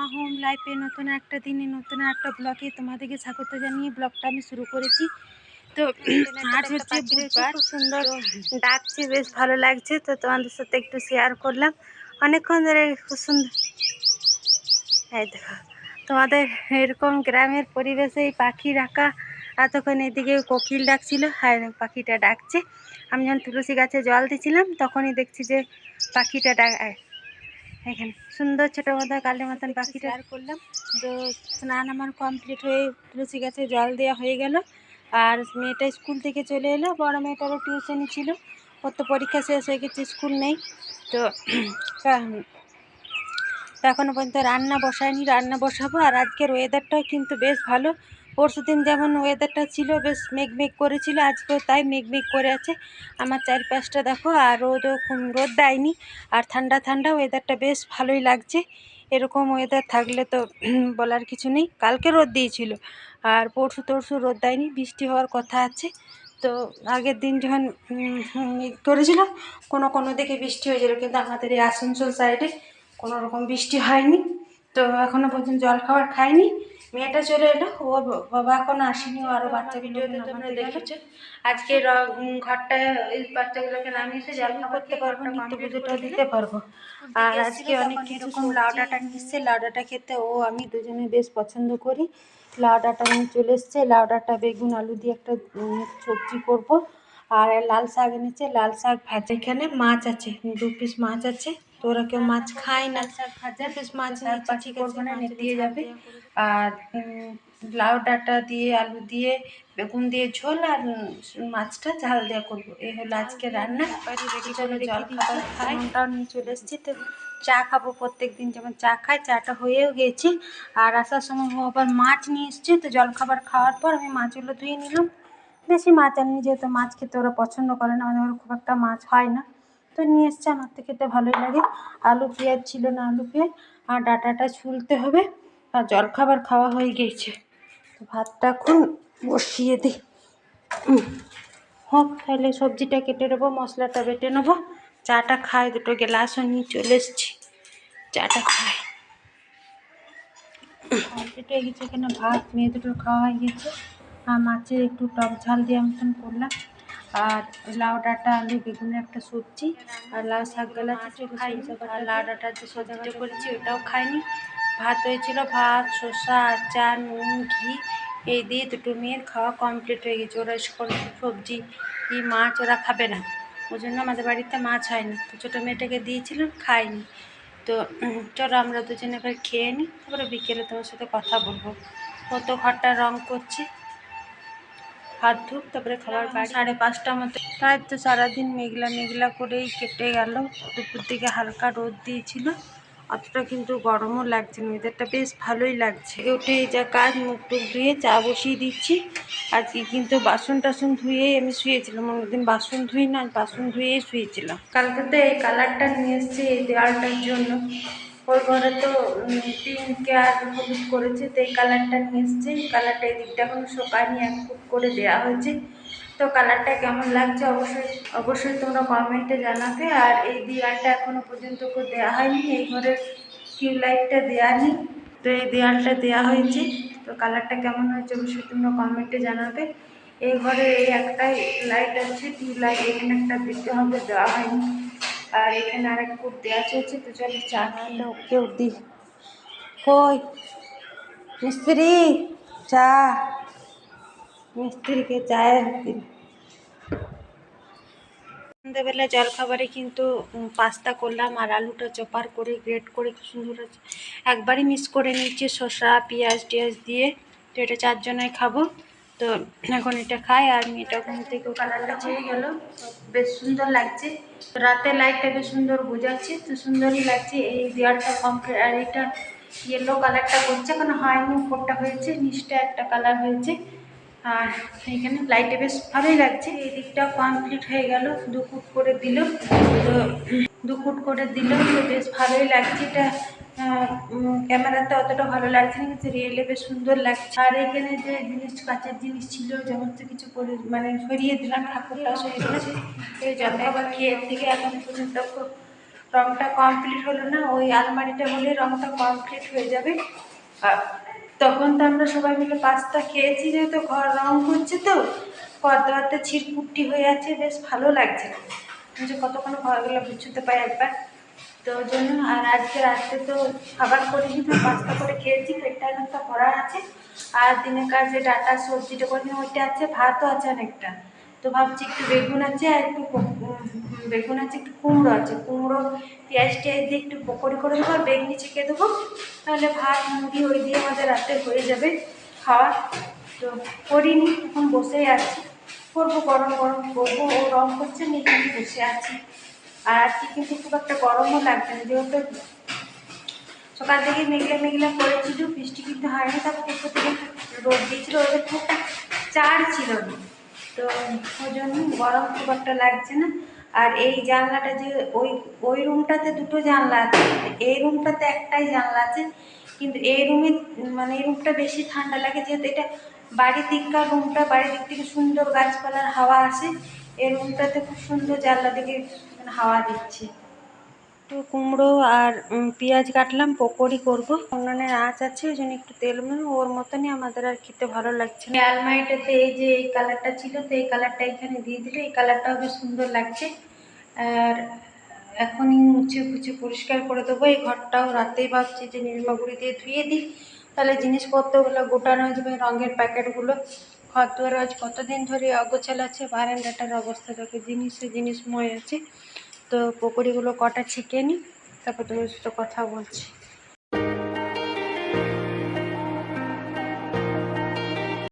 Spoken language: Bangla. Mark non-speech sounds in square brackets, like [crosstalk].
মা হোম লাইফে নতুন একটা দিনে নতুন একটা ব্লগে তোমাদেরকে স্বাগত জানিয়ে ব্লগটা আমি শুরু করেছি। তো [coughs] আজ হচ্ছে বুধবার। সুন্দর ডাকছে বেশ ভালো লাগছে। তো তোমাদের সাথে একটু শেয়ার করলাম। অনেকক্ষণ ধরে খুব সুন্দর এই দেখো তোমাদের এরকম গ্রামের পরিবেশে এই পাখি রাখা এতক্ষণ এদিকে কোকিল ডাকছিল আর পাখিটা ডাকছে। আমি যখন তুলসী গাছে জল দিছিলাম তখনই দেখছি যে পাখিটা ডাক এখানে। সুন্দর ছোটো মতো কালী মতন পাখিটা। আর করলাম। তো স্নান আমার কমপ্লিট হয়ে তুলসী গাছে জল দেওয়া হয়ে গেল। আর মেয়েটা স্কুল থেকে চলে এলো বড় মেয়েটারও টিউশনি ছিল। ওর তো পরীক্ষা শেষ হয়ে গেছে স্কুল নেই। তো [clears throat] তো এখনও পর্যন্ত রান্না বসায়নি রান্না বসাবো। আর আজকের ওয়েদারটাও কিন্তু বেশ ভালো। পরশু দিন যেমন ওয়েদারটা ছিল, বেশ মেঘ মেঘ করেছিল, আজকেও তাই মেঘ মেঘ করে আছে। আমার চারিপাশটা দেখো, আর রোদও রোদ দেয়নি, আর ঠান্ডা ঠান্ডা ওয়েদারটা বেশ ভালোই লাগছে। এরকম ওয়েদার থাকলে তো [clears throat] বলার কিছু নেই, কালকে রোদ দিয়েছিল, আর পরশু তরশু রোদ দেয়নি, বৃষ্টি হওয়ার কথা আছে। তো আগের দিন যখন করেছিল, কোনো কোনো দিকে বৃষ্টি হয়েছিল, কিন্তু আমাদের এই আসানসোল সাইডে কোনো রকম বৃষ্টি হয়নি। তো এখনও পর্যন্ত জল খাবার খাইনি। মেয়েটা চলে এলো। ও বাবা এখনও আসেনি ও আরও বাচ্চা ভিডিওতে তোমরা দেখেছ। আজকে ঘরটা এই বাচ্চাগুলোকে নামিয়েছে জল করতে পারব নিত্য পুজোটাও দিতে পারব। আর আজকে অনেক এরকম লাউ ডাঁটা নিচ্ছে লাউ ডাঁটা খেতে ও আমি দুজনে বেশ পছন্দ করি। লাউ ডাঁটা নিয়ে চলে এসছে লাউ ডাঁটা বেগুন আলু দিয়ে একটা সবজি করব। আর লাল শাক এনেছে লাল শাক ভাজা। এখানে মাছ আছে দু পিস মাছ আছে। তো ওরা কেউ মাছ খায় না মাছ ঠিক না দিয়ে যাবে। আর লাউ ডাঁটা দিয়ে আলু দিয়ে বেগুন দিয়ে ঝোল আর মাছটা ঝাল দেওয়া করব। এই হলো আজকে রান্না। চলো জল খাবার খাই। ওটাও নিয়ে চলে এসেছি। তো চা খাব প্রত্যেক দিন যেমন চা খাই চাটা হয়েও গেছে। আর আসার সময় ও আবার মাছ নিয়ে এসছে তো জল খাবার খাওয়ার পর আমি মাছগুলো ধুয়ে নিলাম। বেশি মাছ আনিনি যেহেতু মাছ খেতে ওরা পছন্দ করে না আমাদের খুব একটা মাছ হয় না। তো নিয়ে এসছে, আমার তো খেতে ভালোই লাগে। আলু, পেঁয়াজ ছিল না আলু, পেঁয়াজ। আর ডাটাটা ছুলতে হবে। আর জলখাবার খাওয়া হয়ে গিয়েছে তো ভাতটা এখন বসিয়ে দিই। হোক তাহলে সবজিটা কেটে নেব, মশলাটা বেটে নেব। চাটা খাই, দুটো গ্লাসও নিয়ে চলে এসেছি। চাটা খাই। হয়ে গেছে এখানে ভাত, মেয়ে দুটো খাওয়া হয়ে গেছে। আর মাছের একটু টক ঝাল দিয়ে মতন করলাম। আর লাউ ডাঁটা আলু বেগুনের একটা সবজি, আর লাউ শাক গেলা কিছু খাই আর লাউ ডাঁটার যে সবজিটা করেছি ওটাও খাইনি। ভাত হয়েছিল ভাত, শসা, আচার, নুন, ঘি, এই দিয়ে দুটো মেয়ের খাওয়া কমপ্লিট হয়ে গেছে। ওরা সবজি। মাছ ওরা খাবে না। ওই জন্য আমাদের বাড়িতে মাছ হয়নি। তো ছোটো মেয়েটাকে দিয়েছিলাম, খাইনি। তো চলো আমরা দুজনে এবার খেয়ে নিই। তারপরে বিকেলে তোমার সাথে কথা বলব। ও তো ঘরটা রং করছে। হাত ধুক তারপরে খাবার বাড়ি। সাড়ে পাঁচটা মতো। প্রায় তো সারাদিন মেঘলা মেঘলা করেই কেটে গেল। দুপুর দিকে হালকা রোদ দিয়েছিল। অতটা কিন্তু গরমও লাগছে না। ওয়েদারটা বেশ ভালোই লাগছে। উঠে এই যা কাজ মুখ টুক ধুয়ে চা বসিয়ে দিচ্ছি। আজকে কিন্তু বাসন টাসন ধুয়েই আমি শুয়েছিলাম। অনেকদিন বাসন ধুই না বাসন ধুয়েই শুয়েছিলাম। কালকে তো এই কালারটা নিয়ে এসেছি এই দেওয়ালটার জন্য। ওর ঘরে তো পিঙ্কে আর হলুদ করেছে, তো এই কালারটা নিয়ে এসছে। এই কালারটা এই দিকটা এখনও শোকায়নি এক ফুট করে দেওয়া হয়েছে। তো কালারটা কেমন লাগছে অবশ্যই অবশ্যই তোমরা কমেন্টে জানাবে। আর এই দেওয়ালটা এখনও পর্যন্ত দেওয়া হয়নি, এই ঘরের টিউবলাইটটা দেওয়া নেই। তো এই দেওয়ালটা দেওয়া হয়েছে, তো কালারটা কেমন হয়েছে অবশ্যই তোমরা কমেন্টে জানাবে। এই ঘরে এই একটাই লাইট আছে টিউবলাইট এখানে একটা দিতে হবে, দেওয়া হয়নি। আর এখানে আরেক ফুট দেওয়া চলছে তো চলো চা খেলে ওকেও দিই কই? মিস্ত্রি চা। মিস্ত্রিকে চায়ের দিন। সন্ধ্যেবেলা জলখাবারে কিন্তু পাস্তা করলাম আর আলুটা চপার করে গ্রেট করে খুব সুন্দর আছে একবারই মিক্স করে নিচ্ছি শসা পেঁয়াজ টিয়াজ দিয়ে। তো এটা চারজনায় খাব। তো এখন এটা খাই আর মেয়েটা ঘুম থেকে কালারটা হয়ে গেল। বেশ সুন্দর লাগছে। রাতে লাইটটা বেশ সুন্দর বোঝাচ্ছে। তো সুন্দরই লাগছে। এই দেওয়ালটা কমপ্লিট আর এটা ইয়েলো কালারটা করছে। এখন হয়নি, উপরটা হয়েছে, নিচটা একটা কালার হয়েছে। আর এখানে লাইটে বেশ ভালোই লাগছে। এই দিকটাও কমপ্লিট হয়ে গেল। দু ফুট করে দিল। তো দু ফুট করে দিল। তো বেশ ভালোই লাগছে। এটা ক্যামেরাতে অতটা ভালো লাগছে না, কিন্তু রিয়েলে বেশ সুন্দর লাগছে। আর এখানে যে জিনিস, কাঁচের জিনিস ছিল সমস্ত কিছু করে মানে সরিয়ে দিলাম ঠাকুরটা সরিয়ে দিয়েছি। এই জলখাবার খেয়ে থেকে এখন পর্যন্ত রংটা কমপ্লিট হলো না, ওই আলমারিটা হলে রংটা কমপ্লিট হয়ে যাবে। আর তখন তো আমরা সবাই মিলে পাস্তা খেয়েছি, যেহেতু ঘর রং করছে তো, পর্দাতে ছিটপুট্টি হয়ে আছে, বেশ ভালো লাগছে। যে কতক্ষণ ঘরগুলো গুছোতে পাই একবার। তো ওই জন্য আর আজকে রাত্রে তো খাবার করিনি তো পাস্তা করে খেয়েছি, পেটটা অনেকটা ভরা আছে। আর দিনের কাজে ডাটা সবজিটা করিনি ওইটা আছে, ভাতও আছে অনেকটা। তো ভাবছি একটু বেগুন আছে আর একটু বেগুন আছে, একটু কুমড়ো আছে। কুমড়ো, পেঁয়াজ টিয়াজ দিয়ে একটু পকোড়ি করে দেবো আর বেগনি ছেঁকে দেবো। তাহলে ভাত মুড়ি ওই দিয়ে আমাদের রাতে হয়ে যাবে খাওয়া। তো করিনি, এখন বসেই আছি। করব গরম গরম, করব। ও রং করছে, আমি বসে আছি। আর আজকে কিন্তু খুব একটা গরমও লাগছে না, যেহেতু সকাল থেকে মেঘলা মেঘলা করেছিল, বৃষ্টি কিন্তু হয়নি দুপুর থেকে রোদ দিয়েছিল, ওদের খুব একটা চার ছিল না। তো ওই জন্য গরম খুব একটা লাগছে না। আর এই জানলাটা যে ওই ওই রুমটাতে দুটো জানলা আছে, এই রুমটাতে একটাই জানলা আছে, কিন্তু এই রুমে মানে এই রুমটা বেশি ঠান্ডা লাগে, যেহেতু এটা বাড়ির দিককার রুমটা, বাড়ির দিক থেকে সুন্দর গাছপালার হাওয়া আসে, এই রুমটাতে খুব সুন্দর জানলা থেকে মানে হাওয়া দিচ্ছে। একটু কুমড়ো আর পেঁয়াজ কাটলাম পকোড়ি করব। উনুনের আঁচ আছে ওই জন্য একটু তেল মানে ওর মতনই আমাদের আর খেতে ভালো লাগছে আলমারিটাতে এই যে এই কালারটা ছিল তো এই কালারটা এখানে দিয়ে দিলে এই কালারটাও বেশ সুন্দর লাগছে। আর এখনই মুছে ফুছে পরিষ্কার করে দেবো। এই ঘরটাও রাতেই ভাবছি যে নির্মাগুড়ি দিয়ে ধুয়ে দিই। তাহলে জিনিসপত্রগুলো গোটানো যাবে রঙের প্যাকেটগুলো। দুয়ার আজ কতদিন ধরে অগোছাল আছে, বারান্দাটার অবস্থা দেখো জিনিসে জিনিসময় আছে। তো পকোড়িগুলো কটা ছেঁকে নিই তারপর তোমার সাথে কথা বলছি।